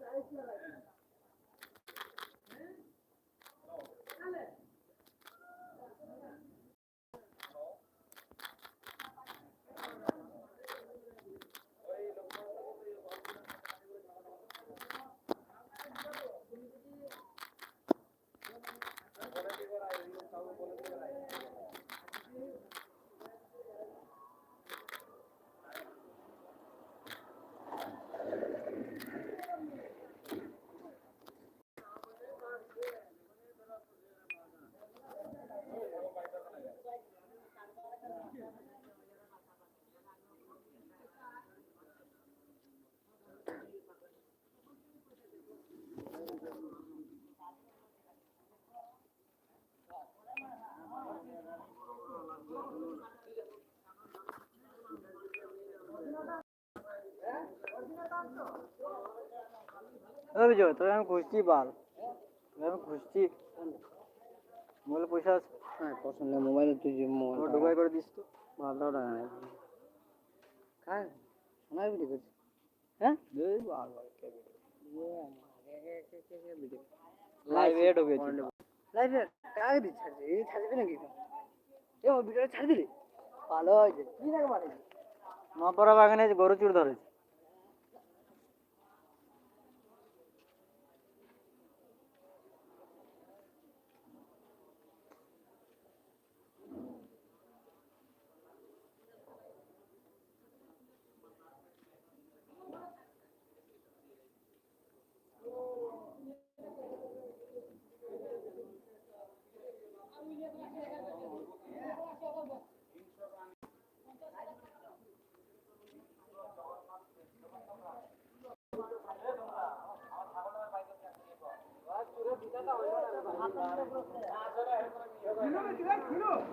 Cái. তোকে আমি বাল। মোবাইলে পয়সা আছে? হ্যাঁ পছন্দ মোবাইলে তুই যে তোর মোবাইল ঢুকাই করে দিস তো। ভালো টাকা নেই কার? সোনার ভিডিও করছিস হ্যাঁ? এই বাল বাল কে ভিডিও লাইভে ঢুকেছি। লাইভে? কাকে দিচ্ছিস এই ছাড়বি নাকি? এ ভিডিওটা ছাড় দিলি? ভালো হয়েছে। কি বাগানে গরু চুর ধরেছে। 그냥 그냥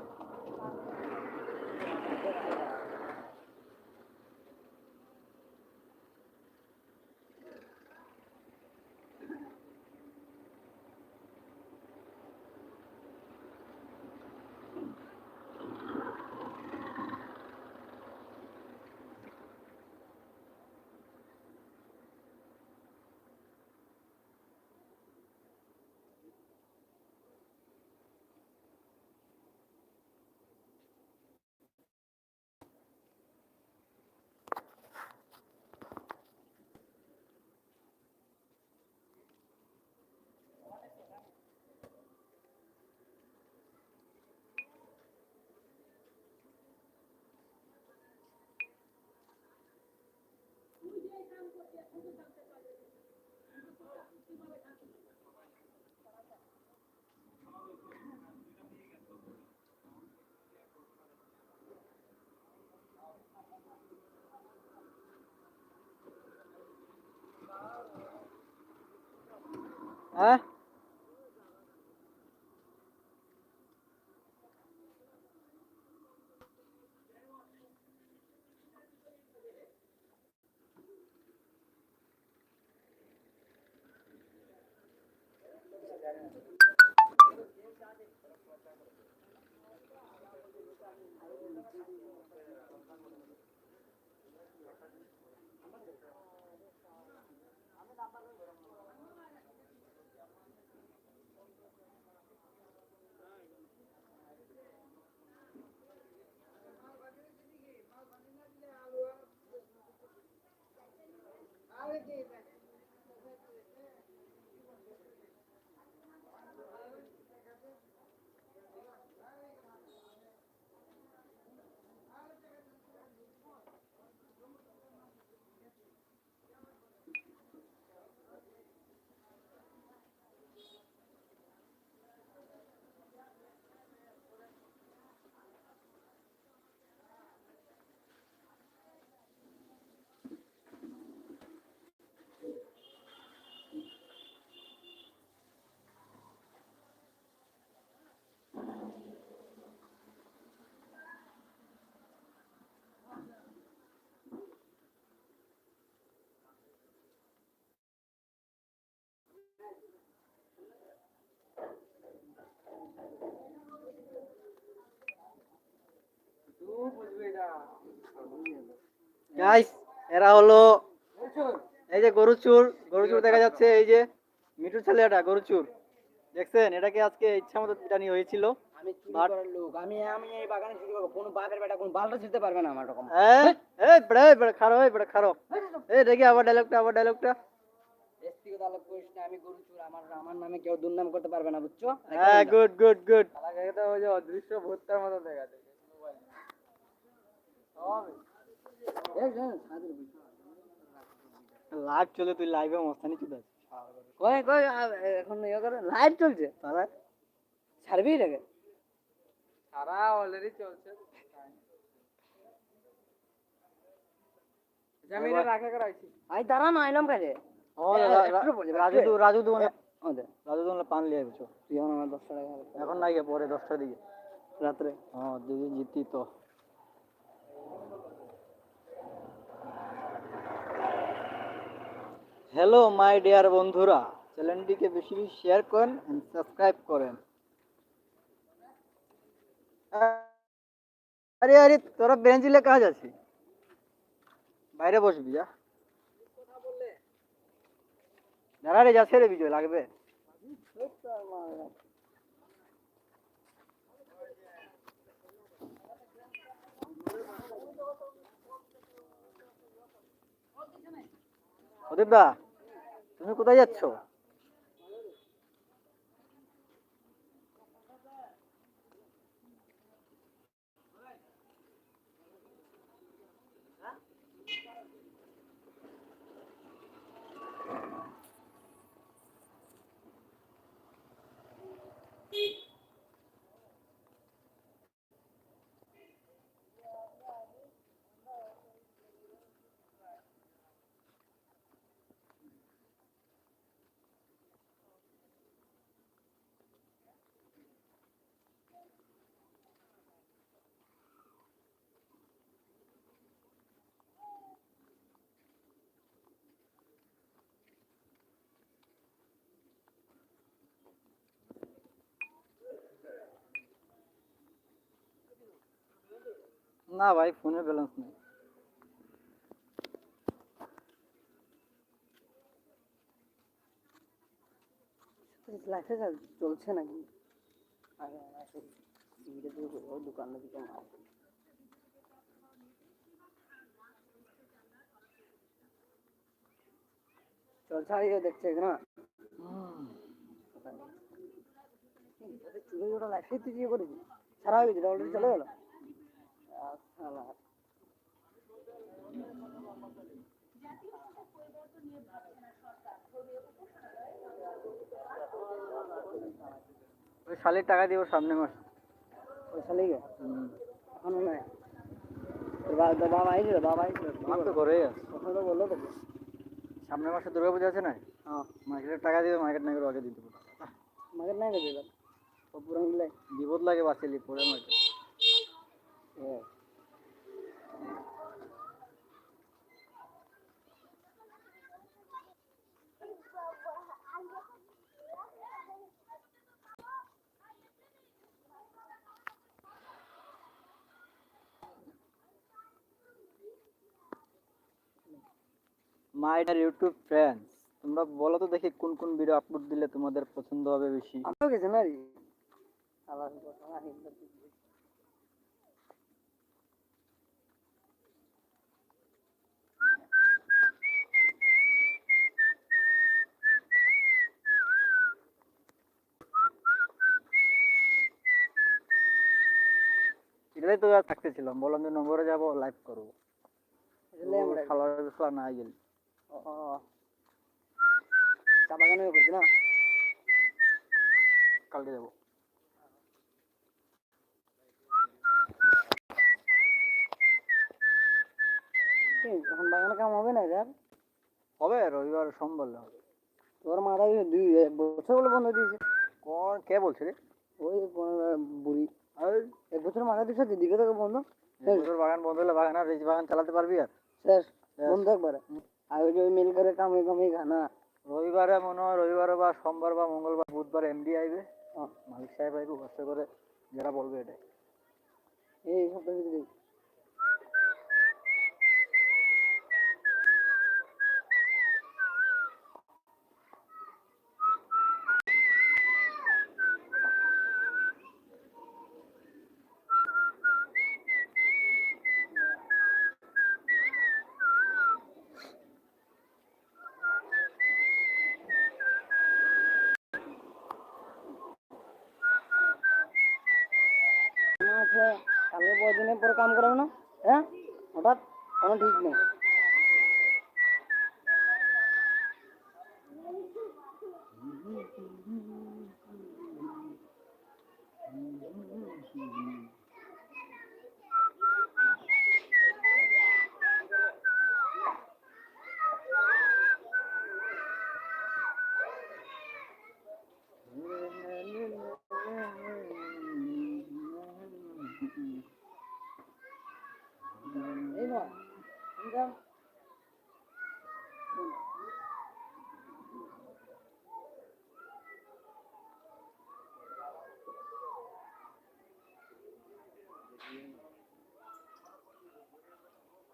Hả? À? হ্যাঁ গাইস এরা হলো এই যে গরু চুর গরু চুর দেখা যাচ্ছে এই যে মিঠুর ছেলে এটা গরু চুর দেখছেন এটাকে আজকে ইচ্ছা মতো পিটানি হয়েছিল? আমি চুরি করার লোক। আমি আমি এই বাগানে চুরি করব। কোনো বাপের বেটা কোনো বালটা ছিঁড়তে পারবে না আমার রকম এই এই বড় বড় খারো এই বড় খারো এই দেখি আবার ডায়লগটা আবার ডায়লগটা এসপি কথা করিস না আমি গরু চুর আমার আমার নামে কেউ দুর্নাম করতে পারবে না বুঝছ? হ্যাঁ গুড গুড গুড ওই যে অদৃশ্য ভূতটার মতো দেখা যায় লাইভ চলে তুই লাইভে মস্তানি চুদ আছে কই কই এখন ইয়ে করে লাইভ চলছে? তারা? ছাড়বি রেখে সারা অলরেডি চলছে। জামিনে রাখা করাইছি আই দাঁড়া না আইলাম কাজে পান লিয়ে বুঝছ এখন আমার দশটা টাকা এখন নাই পরে দিকে রাত্রে হ্যাঁ জিতি তো হ্যালো মাই ডিয়ার বন্ধুরা চ্যানেলটিকে বেশি বেশি শেয়ার করেন সাবস্ক্রাইব করেন আরে আরে তোরা বেঞ্চিলে কাজ আছে বাইরে বসবি যা দাঁড়া রে যা রে বিজয় লাগবে। দা তুমি কোথায় যাচ্ছ? না ভাই ফোনে ব্যালেন্স নেই লাইফে চলছে নাকি আরে দোকানের দিকে মার চলছে ইয়ে দেখছে না চুলে ওটা লাইফে তুই ইয়ে করেছিস সারা হয়ে গেছে অলরেডি চলে গেল ওই শালির টাকা দিব সামনে মাস। পয়সা লেগে এখনও নাই বাবা আইছিল বাবা আইছিল। আমার তো ঘরেই আছে। কথা তো বলল তো সামনের মাসে দুর্গা পূজা আছে না হ্যাঁ। মার্কেটের টাকা দিবে মার্কেট না করে আগে দিতে পারব এবার পুরো মিলে বিপদ লাগে বাঁচিলি পরে মার্কেট। হ্যাঁ মাই ডিয়ার ইউটিউব ফ্রেন্ডস তোমরা বলো তো দেখি কোন কোন ভিডিও আপলোড দিলে তোমাদের পছন্দ হবে বেশি। আমরাও গেছে না রে আবার কথা না হিন্দু এটাই তো আর থাকতেছিলাম বললাম যে নম্বরে যাব লাইভ করব। আমরা খালা না গেল। চা বাগানে করছি না। কালকে যাব। এখন বাগানে কাম হবে না যার হবে রবিবার সোমবার হবে। তোর মাথা দুই এক বছর বলে বন্ধ দিয়েছে। কোন কে বলছে রে? ওই কোন বুড়ি। এই, এক বছর মাথা দিয়েছে দিকে থেকে বন্ধ। বাগান বন্ধ হলে বাগান আর বাগান চালাতে পারবি আর? শেষ বন্ধ একবারে। আর ওই যে মিল করে কামে কামে খানা রবিবারে মনে হয় রবিবারে বা সোমবার বা মঙ্গলবার বুধবার এমডি আইবে। হ্যাঁ। মালিক সাহেব আইবে বসে করে যারা বলবে এটাই। এই সপ্তাহে बहुत दिन पर काम करो ना हटात ठीक नहीं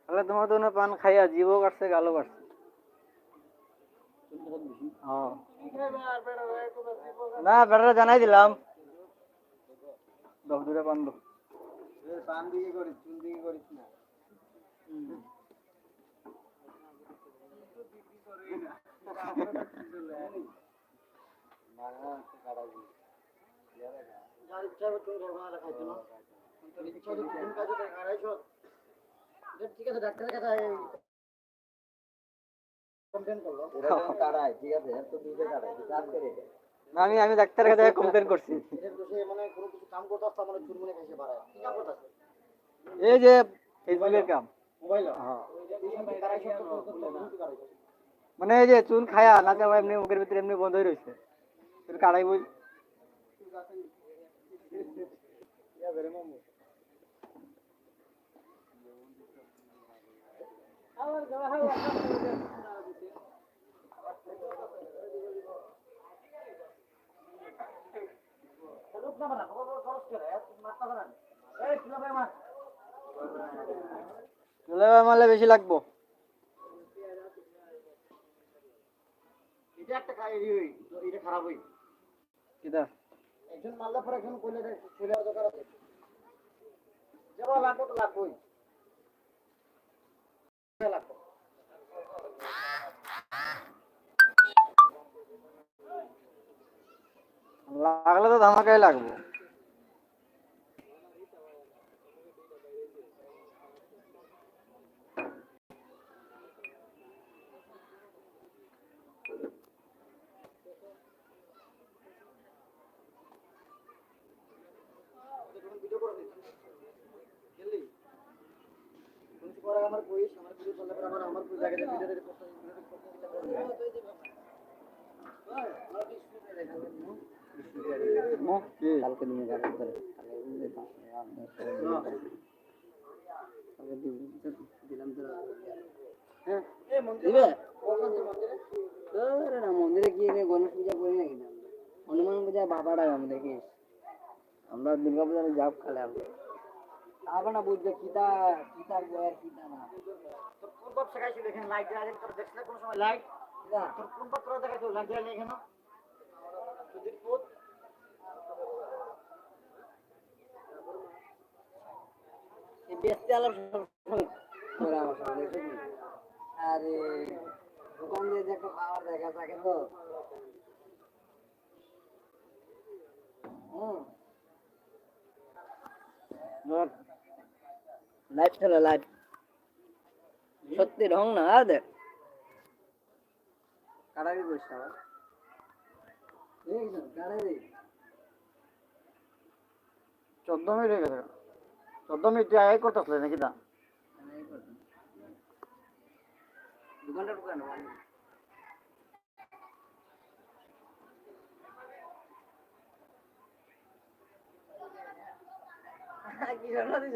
তাহলে তোমার তো না পান খাইয়া জীবও কাটছে গালও কাটছে। হ্যাঁ। না বেটারা জানাই দিলাম। দশ দুটা পান দো। পান দিকে করিস চুন দিকে করিস না। ঠিক আছে ডাক্তারের কাছে কমপ্লেন করল না, আমি আমি ডাক্তারের কাছে কমপ্লেন করছি। মানে কোনো কিছু কাম করতে মানে চুরমুনে খাইছে বাড়ায় কি কাম করতে আসছে এই যে ফেসবুকের কাম। মোবাইল। হ্যাঁ। মানে এই যে চুন খায়া না এমনি মুখের ভিতরে এমনি বন্ধ হয়ে রয়েছে কাড়াই বই। মারলে বেশি লাগবো। এটা একটা খাই এটা খারাপ হই কিটা একজন মারলে পরে একজন কইলে আর দরকার আছে। যাব লাগবো তো লাগবোই লাগবো লাগলে তো ধামাকাই লাগবো। আমার কইস আমার ভিডিও চললে পরে আমার আমার জায়গা ভিডিও ভিডিও করতে কালকে দিনে গাড়ি করে কালকে দিলাম তো। হ্যাঁ। দিবে? না মন্দিরে গিয়ে গণেশ পূজা করি নাকি হনুমান পূজা বাবা ডাক আমি দেখিস আমরা দুর্গা পূজার যাব খালে আমরা। তারপর না বুঝবে কিতা কিতা বয়ার কিতা না। তোর কোন বাপ শেখাইছিল এখানে লাইট আগে তোর দেখছিলে কোন সময় লাইট তোর কোন বাপ তোরা দেখাইছিল লাইট জ্বালিয়ে এখানে। তোদের কোত এই বেচতে আলাপ? আরে দোকান দিয়ে যে একটা পাওয়ার দেখা থাকে তো। হুম। লাইট চলে লাইট সত্যি ঢং না দেখ কাটাবি বসছে আমার চোদ্দ মিনিট হয়ে গেছে চোদ্দ মিনিট তুই আগে করতেছিলে নাকি তা দোকানটা দোকান কি জানা দিস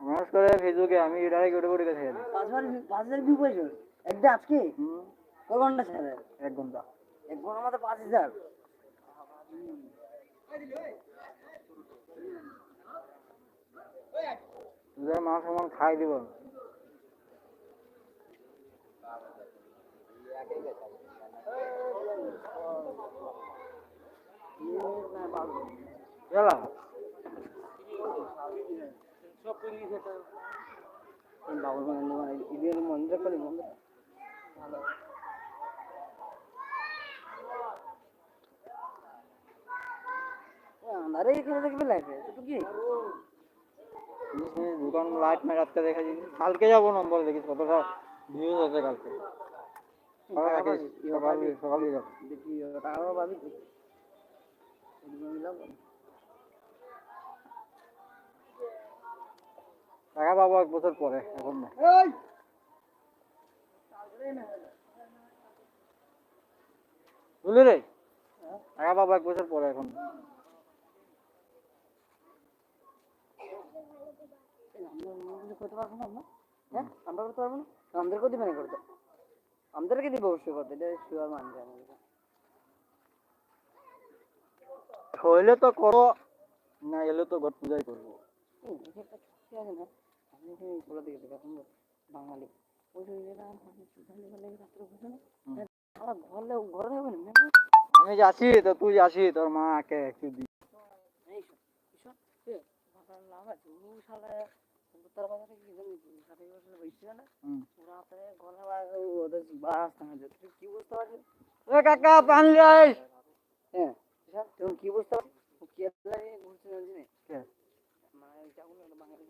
মানুষ করে ফেসবুকে আমি ইউটিউবে ঢুকে খেয়ে দিই পাঁচ হাজার ভিউ পাইছো একটা আজকে? কয় ঘণ্টা ছেড়ে? এক ঘণ্টা। এক ঘণ্টার মধ্যে পাঁচ হাজার। দুধের মাংস মান খাই দিব। গেলাম দোকান লাইট মেরাতে দেখা যাচ্ছে কালকে যাব নম্বর দেখিস কতটা ভিউজ আছে কালকে সকালে সকালে যাব। দেখি টাকা পাবি টাকা পাবো এক বছর পরে এখন না। বুঝলি রে? টাকা পাবো এক বছর পরে এখন না। করতে পারব হ্যাঁ আমরা করতে পারব না? আমাদেরকেও দিবে না করতে আমাদেরকে দিবে অবশ্যই করতে এটা শিওর মানবে আমাদের হইলে তো করো না এলে তো ঘট পূজাই করব। এই যে একটা চুক্তি আছে না আপনি এখানে বলে দিকে বাঙালি ওই আমি যাচ্ছি তো তুই যাচ্ছি তোর মাকে একটু দি। কাকা পান যাই হ্যাঁ, তুই কি বুঝতে নে? কে? মানে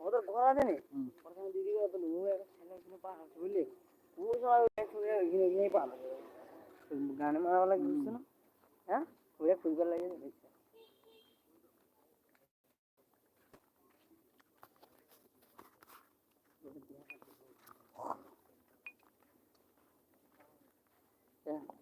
ওদের ঘর আছে নি প্রথমে দিদি গেল ও একটা ছেলে এখানে পাঠাচ্ছে বুঝলি ও সবাই একসঙ্গে এখানে এখানেই পাবে গানে মারাওয়ালা বুঝছে না হ্যাঁ ওরা ফুটবল লাগে দেখছে Yeah.